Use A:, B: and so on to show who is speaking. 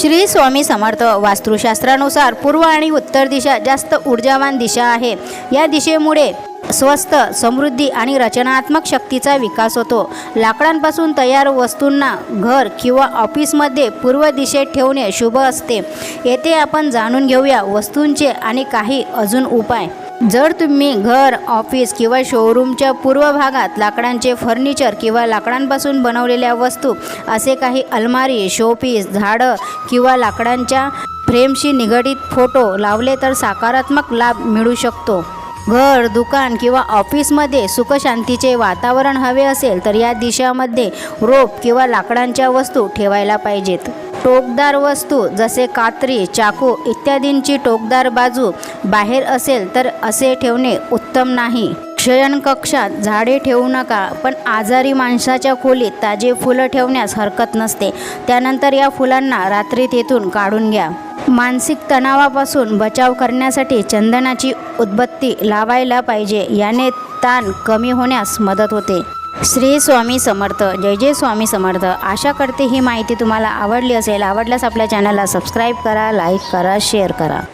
A: श्री स्वामी समर्थ वास्तुशास्त्रानुसार पूर्व आणि उत्तर दिशा जास्त ऊर्जावान दिशा आहे. या दिशेमुळे स्वस्त समृद्धी आणि रचनात्मक शक्तीचा विकास होतो. लाकडांपासून तयार वस्तूंना घर किंवा ऑफिसमध्ये पूर्व दिशेत ठेवणे शुभ असते. येथे आपण जाणून घेऊया वस्तूंचे आणि काही अजून उपाय. जर तुम्ही घर ऑफिस किंवा शोरूमच्या पूर्व भागात लाकडांचे फर्निचर किंवा लाकडांपासून बनवलेल्या वस्तू असे काही अलमारी शोपीस झाडं किंवा लाकडांच्या फ्रेमशी निगडीत फोटो लावले तर सकारात्मक लाभ मिळू शकतो. घर दुकान किंवा ऑफिसमध्ये सुखशांतीचे वातावरण हवे असेल तर या दिशामध्ये रोप किंवा लाकडांच्या वस्तू ठेवायला पाहिजेत. टोकदार वस्तू जसे कात्री चाकू इत्यादींची टोकदार बाजू बाहेर असेल तर असे ठेवणे उत्तम नाही. शयनकक्षात झाडे ठेवू नका पण आजारी माणसाच्या खोलीत ताजे फुलं ठेवण्यास हरकत नसते. त्यानंतर या फुलांना रात्री तेथून काढून घ्या. मानसिक तणावापासून बचाव करण्यासाठी चंदनाची उदबत्ती लावायला पाहिजे याने ताण कमी होण्यास मदत होते. श्री स्वामी समर्थ जय जय स्वामी समर्थ. आशा करते ही माहिती तुम्हाला आवडली असेल आवडल्यास आपल्या चॅनलला सबस्क्राईब करा लाईक करा शेअर करा.